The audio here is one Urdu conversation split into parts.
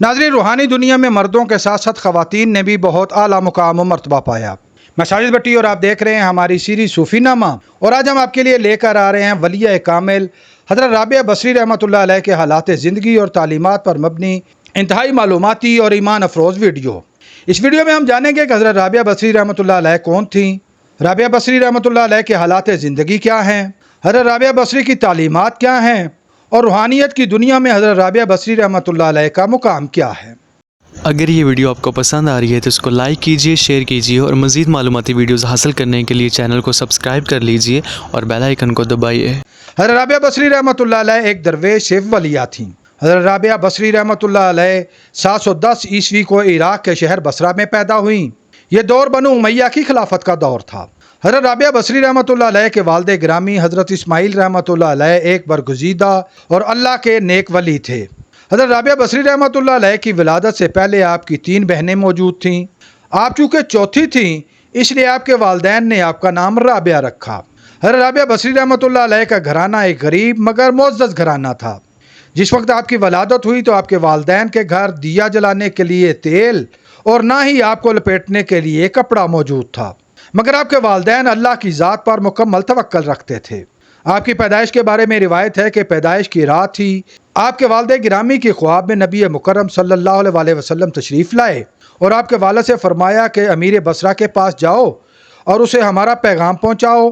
ناظرین، روحانی دنیا میں مردوں کے ساتھ ساتھ خواتین نے بھی بہت اعلیٰ مقام و مرتبہ پایا۔ میں ساجد بٹی، اور آپ دیکھ رہے ہیں ہماری سیریز صوفی نامہ۔ اور آج ہم آپ کے لیے لے کر آ رہے ہیں ولیہ کامل، حضرت رابعہ بصری رحمۃ اللہ علیہ کے حالات زندگی اور تعلیمات پر مبنی انتہائی معلوماتی اور ایمان افروز ویڈیو۔ اس ویڈیو میں ہم جانیں گے کہ حضرت رابعہ بصری رحمۃ اللہ علیہ کون تھیں۔ رابعہ بصری رحمۃ اللہ علیہ کے حالات زندگی کیا ہیں؟ حضرت رابعہ بصری کی تعلیمات کیا ہیں؟ اور روحانیت کی دنیا میں حضرت رابعہ بصری رحمت اللہ علیہ کا مقام کیا ہے۔ اگر یہ ویڈیو آپ کو پسند آ رہی ہے تو اس کو لائک کیجیے شیئر کیجیے اور مزید معلوماتی ویڈیوز حاصل کرنے کے لیے چینل کو سبسکرائب کر لیجیے اور بیل آئیکن کو دبائیے۔ حضرت رابعہ بصری رحمت اللہ علیہ ایک درویش شیف ولیہ تھیں۔ حضرت رابعہ بصری رحمۃ اللہ علیہ سات سو دس عیسوی کو عراق کے شہر بصرہ میں پیدا ہوئیں۔ یہ دور بنو امیہ کی خلافت کا دور تھا۔ حضرت رابعہ بصری رحمۃ اللہ علیہ کے والد گرامی حضرت اسماعیل رحمۃ اللہ علیہ ایک برگزیدہ اور اللہ کے نیک ولی تھے۔ حضرت رابعہ بصری رحمۃ اللہ علیہ کی ولادت سے پہلے آپ کی تین بہنیں موجود تھیں۔ آپ چونکہ چوتھی تھیں، اس لیے آپ کے والدین نے آپ کا نام رابعہ رکھا۔ حضرت رابعہ بصری رحمۃ اللہ علیہ کا گھرانہ ایک غریب مگر معزز گھرانہ تھا۔ جس وقت آپ کی ولادت ہوئی تو آپ کے والدین کے گھر دیا جلانے کے لیے تیل اور نہ ہی آپ کو لپیٹنے کے لیے کپڑا موجود تھا۔ مگر آپ کے والدین اللہ کی ذات پر مکمل توکل رکھتے تھے۔ آپ کی پیدائش کے بارے میں روایت ہے کہ پیدائش کی رات ہی آپ کے والد گرامی کے خواب میں نبی مکرم صلی اللہ علیہ وسلم تشریف لائے اور آپ کے والد سے فرمایا کہ امیر بصرہ کے پاس جاؤ اور اسے ہمارا پیغام پہنچاؤ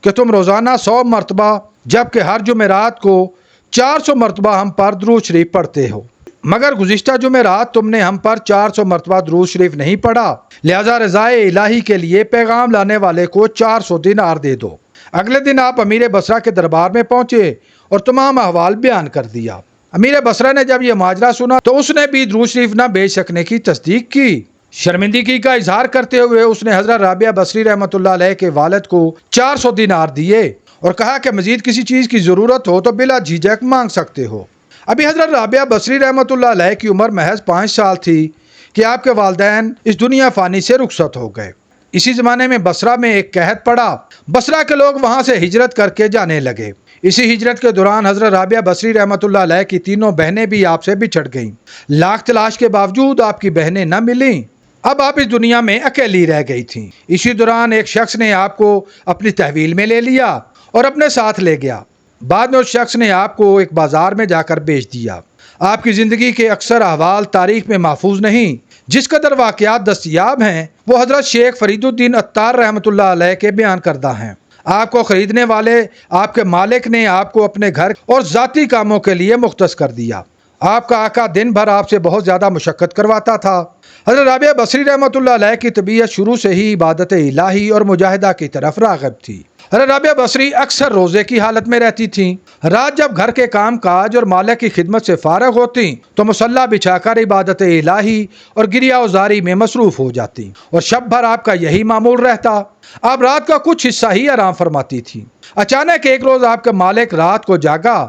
کہ تم روزانہ سو مرتبہ جبکہ ہر جمعرات کو چار سو مرتبہ ہم پر درو شریف پڑھتے ہو۔ مگر گزشتہ جمعہ رات تم نے ہم پر چار سو مرتبہ دروز شریف نہیں پڑھا۔ لہذا رضاء الہی کے لیے پیغام لانے والے کو چار سو دینار دے دو۔ اگلے دن آپ امیر بسرا کے دربار میں پہنچے اور تمام احوال بیان کر دیا۔ امیر بسرا نے جب یہ ماجرہ سنا تو اس نے بھی دروز شریف نہ بیچ سکنے کی تصدیق کی۔ شرمندگی کا اظہار کرتے ہوئے اس نے حضرت رابعہ بصری رحمت اللہ علیہ کے والد کو چار سو دینار دیے اور کہا کہ مزید کسی چیز کی ضرورت ہو تو بلا جھجھک مانگ سکتے ہو۔ ابھی حضرت رابعہ بصری رحمۃ اللہ علیہ کی عمر محض پانچ سال تھی کہ آپ کے والدین اس دنیا فانی سے رخصت ہو گئے۔ اسی زمانے میں بسرا میں ایک قحط پڑا۔ بسرا کے لوگ وہاں سے ہجرت کر کے جانے لگے۔ اسی ہجرت کے دوران حضرت رابعہ بصری رحمۃ اللہ علیہ کی تینوں بہنیں بھی آپ سے بچھڑ گئیں۔ لاکھ تلاش کے باوجود آپ کی بہنیں نہ ملیں۔ اب آپ اس دنیا میں اکیلی رہ گئی تھیں۔ اسی دوران ایک شخص نے آپ کو اپنی تحویل میں لے لیا اور اپنے ساتھ لے گیا۔ بعد میں اس شخص نے آپ کو ایک بازار میں جا کر بیچ دیا۔ آپ کی زندگی کے اکثر احوال تاریخ میں محفوظ نہیں، جس قدر واقعات دستیاب ہیں، وہ حضرت شیخ فرید الدین اتار رحمۃ اللہ علیہ کے بیان کردہ ہیں۔ آپ کو خریدنے والے، آپ کے مالک نے آپ کو اپنے گھر اور ذاتی کاموں کے لیے مختص کر دیا۔ آپ کا آقا دن بھر آپ سے بہت زیادہ مشقت کرواتا تھا۔ حضرت رابعہ بصری رحمۃ اللہ علیہ کی طبیعت شروع سے ہی عبادت الہی اور مجاہدہ کی طرف راغب تھی۔ رابعہ بصری، اکثر روزے کی حالت میں رہتی تھیں۔ رات جب گھر کے کام کاج اور مالک کی خدمت سے فارغ ہوتی تو مسلح بچھا کر عبادت الہی اور گریا ازاری میں مصروف ہو جاتی اور شب بھر آپ کا یہی معمول رہتا۔ آپ رات کا کچھ حصہ ہی آرام فرماتی تھی اچانک ایک روز آپ کے مالک رات کو جاگا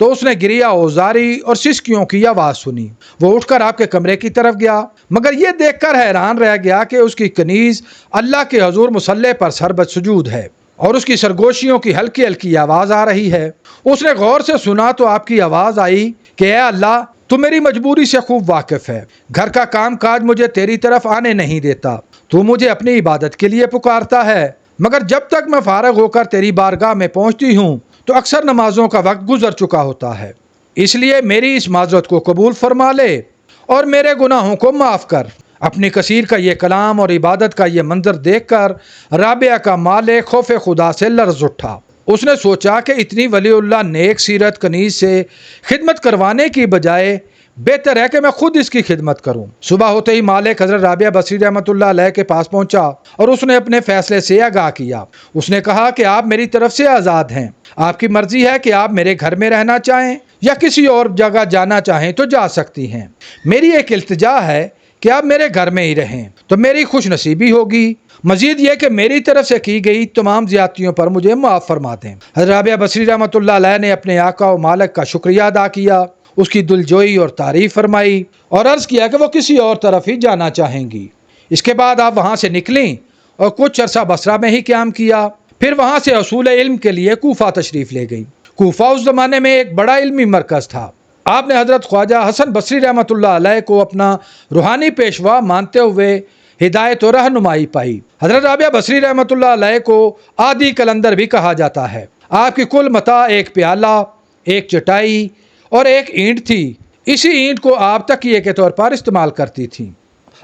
تو اس نے گریا اوزاری اور سسکیوں کی آواز سنی۔ وہ اٹھ کر آپ کے کمرے کی طرف گیا، مگر یہ دیکھ کر حیران رہ گیا کہ اس کی کنیز اللہ کے حضور مسلح پر سربت سجود ہے۔ اور اس کی سرگوشیوں کی ہلکی ہلکی آواز آ رہی ہے۔ اس نے غور سے سنا تو آپ کی آواز آئی کہ اے اللہ، تو میری مجبوری سے خوب واقف ہے۔ گھر کا کام کاج مجھے تیری طرف آنے نہیں دیتا۔ تو مجھے اپنی عبادت کے لیے پکارتا ہے۔ مگر جب تک میں فارغ ہو کر تیری بارگاہ میں پہنچتی ہوں، تو اکثر نمازوں کا وقت گزر چکا ہوتا ہے۔ اس لیے میری اس معذرت کو قبول فرما لے اور میرے گناہوں کو معاف کر۔ اپنی کثیر کا یہ کلام اور عبادت کا یہ منظر دیکھ کر رابعہ کا مالک خوف خدا سے لرز اٹھا۔ اس نے سوچا کہ اتنی ولی اللہ نیک سیرت کنیز سے خدمت کروانے کی بجائے بہتر ہے کہ میں خود اس کی خدمت کروں۔ صبح ہوتے ہی مالک حضرت رابعہ بصری احمد اللہ علیہ کے پاس پہنچا اور اس نے اپنے فیصلے سے آگاہ کیا۔ اس نے کہا کہ آپ میری طرف سے آزاد ہیں۔ آپ کی مرضی ہے کہ آپ میرے گھر میں رہنا چاہیں یا کسی اور جگہ جانا چاہیں تو جا سکتی ہیں۔ میری ایک التجا ہے کہ آپ میرے گھر میں ہی رہیں، تو میری خوش نصیبی ہوگی۔ مزید یہ کہ میری طرف سے کی گئی تمام زیادتیوں پر مجھے معاف فرما دیں۔ حضرت رابعہ بصری رحمۃ اللہ علیہ نے اپنے آقا و مالک کا شکریہ ادا کیا، اس کی دلجوئی اور تعریف فرمائی اور عرض کیا کہ وہ کسی اور طرف ہی جانا چاہیں گی۔ اس کے بعد آپ وہاں سے نکلیں اور کچھ عرصہ بصرہ میں ہی قیام کیا، پھر وہاں سے اصول علم کے لیے کوفہ تشریف لے گئی کوفہ اس زمانے میں ایک بڑا علمی مرکز تھا۔ آپ نے حضرت خواجہ حسن بصری رحمۃ اللہ علیہ کو اپنا روحانی پیشوا مانتے ہوئے ہدایت و رہنمائی پائی۔ حضرت رابعہ بصری رحمۃ اللہ علیہ کو آدی کلندر بھی کہا جاتا ہے۔ آپ کی کل متا ایک پیالہ، ایک چٹائی اور ایک اینٹ تھی۔ اسی اینٹ کو آپ تکیے کے طور پر استعمال کرتی تھیں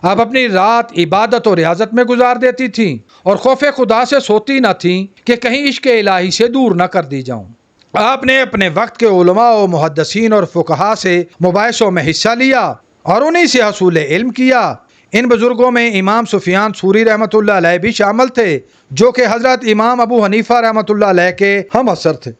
آپ اپنی رات عبادت و ریاضت میں گزار دیتی تھیں اور خوف خدا سے سوتی نہ تھیں کہ کہیں عشق الہی سے دور نہ کر دی جاؤں۔ آپ نے اپنے وقت کے علماء و محدثین اور فقہا سے مباحثوں میں حصہ لیا اور انہی سے حصول علم کیا۔ ان بزرگوں میں امام سفیان سوری رحمۃ اللہ علیہ بھی شامل تھے، جو کہ حضرت امام ابو حنیفہ رحمۃ اللہ علیہ کے ہم اثر تھے۔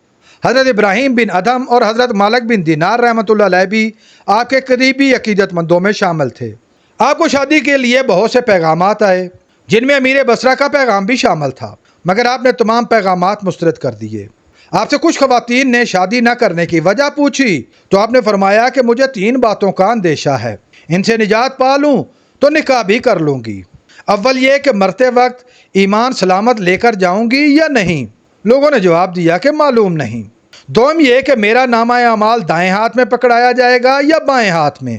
حضرت ابراہیم بن ادم اور حضرت مالک بن دینار رحمۃ اللہ علیہ بھی آپ کے قریبی عقیدت مندوں میں شامل تھے۔ آپ کو شادی کے لیے بہت سے پیغامات آئے، جن میں امیر بسرا کا پیغام بھی شامل تھا، مگر آپ نے تمام پیغامات مسترد کر دیے۔ آپ سے کچھ خواتین نے شادی نہ کرنے کی وجہ پوچھی تو آپ نے فرمایا کہ مجھے تین باتوں کا اندیشہ ہے۔ ان سے نجات پا لوں تو نکاح بھی کر لوں گی۔ اول یہ کہ مرتے وقت ایمان سلامت لے کر جاؤں گی یا نہیں؟ لوگوں نے جواب دیا کہ معلوم نہیں۔ دوم یہ کہ میرا نامہ اعمال دائیں ہاتھ میں پکڑایا جائے گا یا بائیں ہاتھ میں؟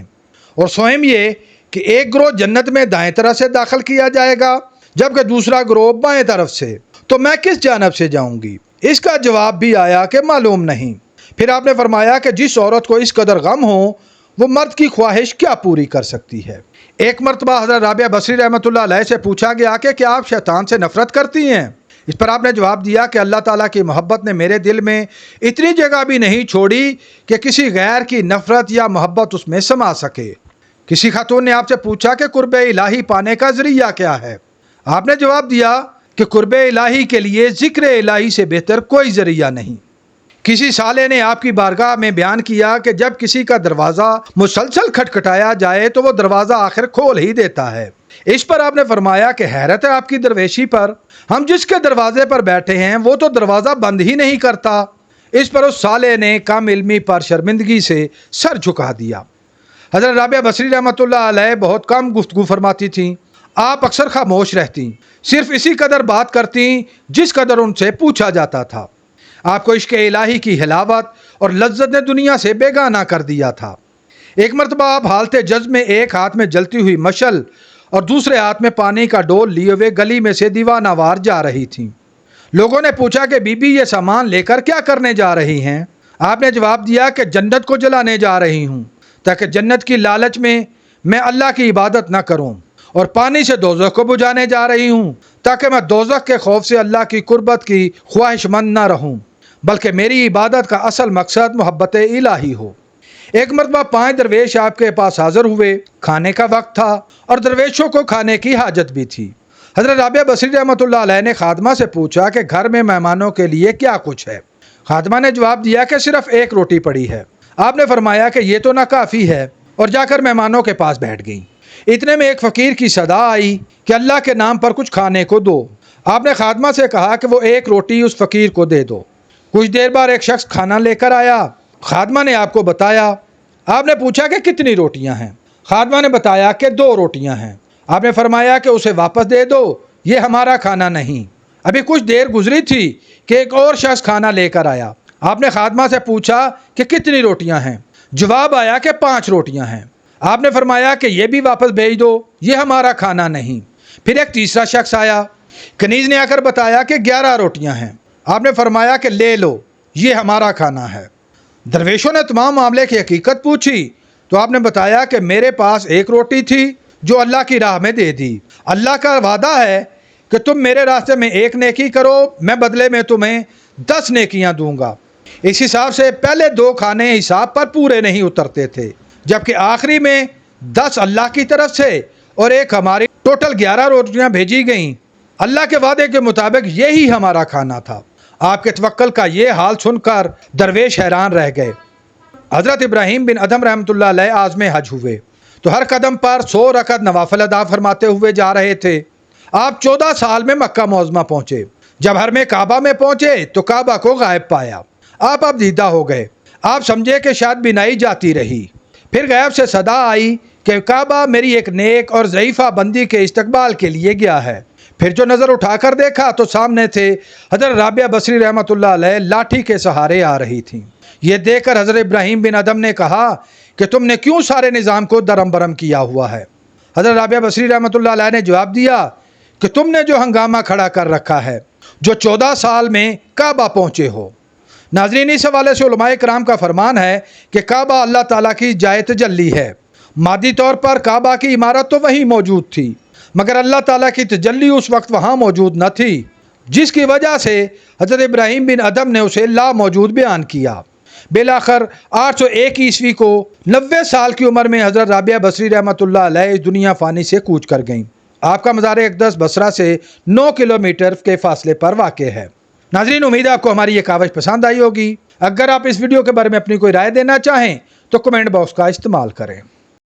اور سوئم یہ کہ ایک گروہ جنت میں دائیں طرف سے داخل کیا جائے گا جبکہ دوسرا گروہ بائیں طرف سے۔ تو میں کس جانب سے جاؤں گی؟ اس کا جواب بھی آیا کہ معلوم نہیں۔ پھر آپ نے فرمایا کہ جس عورت کو اس قدر غم ہو، وہ مرد کی خواہش کیا پوری کر سکتی ہے؟ ایک مرتبہ حضرت رابعہ بصری رحمۃ اللہ علیہ سے پوچھا گیا کہ کیا آپ شیطان سے نفرت کرتی ہیں؟ اس پر آپ نے جواب دیا کہ اللہ تعالیٰ کی محبت نے میرے دل میں اتنی جگہ بھی نہیں چھوڑی کہ کسی غیر کی نفرت یا محبت اس میں سما سکے۔ کسی خاتون نے آپ سے پوچھا کہ قرب الہی پانے کا ذریعہ کیا ہے؟ آپ نے جواب دیا کہ قرب الہی کے لیے ذکر الہی سے بہتر کوئی ذریعہ نہیں۔ کسی سالے نے آپ کی بارگاہ میں بیان کیا کہ جب کسی کا دروازہ مسلسل کھٹکھٹایا جائے تو وہ دروازہ آخر کھول ہی دیتا ہے۔ اس پر آپ نے فرمایا کہ حیرت ہے آپ کی درویشی پر۔ ہم جس کے دروازے پر بیٹھے ہیں وہ تو دروازہ بند ہی نہیں کرتا۔ اس پر اس سالے نے کم علمی پر شرمندگی سے سر جھکا دیا۔ حضرت رابعہ بصری رحمۃ اللہ علیہ بہت کم گفتگو فرماتی تھیں۔ آپ اکثر خاموش رہتی صرف اسی قدر بات کرتی جس قدر ان سے پوچھا جاتا تھا۔ آپ کو عشق الہی کی ہلاوت اور لذت نے دنیا سے بیگانہ کر دیا تھا۔ ایک مرتبہ آپ حالت جذب میں ایک ہاتھ میں جلتی ہوئی مشل اور دوسرے ہاتھ میں پانی کا ڈول لیے ہوئے گلی میں سے دیوانہ وار جا رہی تھیں۔ لوگوں نے پوچھا کہ بی بی یہ سامان لے کر کیا کرنے جا رہی ہیں؟ آپ نے جواب دیا کہ جنت کو جلانے جا رہی ہوں، تاکہ جنت کی لالچ میں میں اللہ کی عبادت نہ کروں۔ اور پانی سے دوزخ کو بجھانے جا رہی ہوں تاکہ میں دوزخ کے خوف سے اللہ کی قربت کی خواہش مند نہ رہوں، بلکہ میری عبادت کا اصل مقصد محبت الہی ہو۔ ایک مرتبہ پانچ درویش آپ کے پاس حاضر ہوئے، کھانے کا وقت تھا اور درویشوں کو کھانے کی حاجت بھی تھی۔ حضرت رابعہ بصری رحمۃ اللہ علیہ نے خادمہ سے پوچھا کہ گھر میں مہمانوں کے لیے کیا کچھ ہے؟ خادمہ نے جواب دیا کہ صرف ایک روٹی پڑی ہے۔ آپ نے فرمایا کہ یہ تو نہ کافی ہے اور جا کر مہمانوں کے پاس بیٹھ گئیں۔ اتنے میں ایک فقیر کی صدا آئی کہ اللہ کے نام پر کچھ کھانے کو دو۔ آپ نے خادمہ سے کہا کہ وہ ایک روٹی اس فقیر کو دے دو۔ کچھ دیر بعد ایک شخص کھانا لے کر آیا۔ خادمہ نے آپ کو بتایا۔ آپ نے پوچھا کہ کتنی روٹیاں ہیں؟ خادمہ نے بتایا کہ دو روٹیاں ہیں۔ آپ نے فرمایا کہ اسے واپس دے دو۔ یہ ہمارا کھانا نہیں۔ ابھی کچھ دیر گزری تھی کہ ایک اور شخص کھانا لے کر آیا۔ آپ نے خادمہ سے پوچھا کہ کتنی روٹیاں ہیں؟ جواب آیا کہ پانچ روٹیاں ہیں۔ آپ نے فرمایا کہ یہ بھی واپس بھیج دو، یہ ہمارا کھانا نہیں۔ پھر ایک تیسرا شخص آیا، کنیز نے آ کر بتایا کہ گیارہ روٹیاں ہیں۔ آپ نے فرمایا کہ لے لو، یہ ہمارا کھانا ہے۔ درویشوں نے تمام معاملے کی حقیقت پوچھی۔ تو آپ نے بتایا کہ میرے پاس ایک روٹی تھی جو اللہ کی راہ میں دے دی۔ اللہ کا وعدہ ہے کہ تم میرے راستے میں ایک نیکی کرو، میں بدلے میں تمہیں دس نیکیاں دوں گا۔ اس حساب سے پہلے دو کھانے حساب پر پورے نہیں اترتے تھے۔ جبکہ آخری میں دس اللہ کی طرف سے اور ایک ہماری ٹوٹل گیارہ روٹیاں بھیجی گئیں۔ اللہ کے وعدے کے مطابق یہی ہمارا کھانا تھا۔ آپ کے توکل کا یہ حال سن کر درویش حیران رہ گئے۔ حضرت ابراہیم بن ادم رحمۃ اللہ علیہ آزم حج ہوئے۔ تو ہر قدم پر سو رکعت نوافل ادا فرماتے ہوئے جا رہے تھے۔ آپ چودہ سال میں مکہ معظمہ پہنچے۔ جب ہر میں کعبہ میں پہنچے تو کعبہ کو غائب پایا۔ آپ اب دیدہ ہو گئے۔ آپ سمجھے کہ شاید بینائی جاتی رہی۔ پھر غیب سے صدا آئی کہ کعبہ میری ایک نیک اور ضعیفہ بندی کے استقبال کے لیے گیا ہے۔ پھر جو نظر اٹھا کر دیکھا تو سامنے تھے حضرت رابعہ بصری رحمۃ اللہ علیہ لاٹھی کے سہارے آ رہی تھیں۔ یہ دیکھ کر حضرت ابراہیم بن ادم نے کہا کہ تم نے کیوں سارے نظام کو درم برم کیا ہوا ہے؟ حضرت رابعہ بصری رحمۃ اللہ علیہ نے جواب دیا کہ تم نے جو ہنگامہ کھڑا کر رکھا ہے، جو چودہ سال میں کعبہ پہنچے ہو۔ ناظرین، اس حوالے سے علماء کرام کا فرمان ہے کہ کعبہ اللہ تعالیٰ کی جائے تجلی ہے۔ مادی طور پر کعبہ کی عمارت تو وہیں موجود تھی، مگر اللہ تعالیٰ کی تجلی اس وقت وہاں موجود نہ تھی، جس کی وجہ سے حضرت ابراہیم بن ادم نے اسے لا موجود بیان کیا۔ بلاخر آٹھ سو ایک عیسوی کو نوے سال کی عمر میں حضرت رابعہ بصری رحمۃ اللہ علیہ اس دنیا فانی سے کوچ کر گئیں۔ آپ کا مزار اقدس بصرہ سے نو کلومیٹر کے فاصلے پر واقع ہے۔ ناظرین، امید ہے آپ کو ہماری یہ کاوش پسند آئی ہوگی۔ اگر آپ اس ویڈیو کے بارے میں اپنی کوئی رائے دینا چاہیں تو کمنٹ باکس کا استعمال کریں۔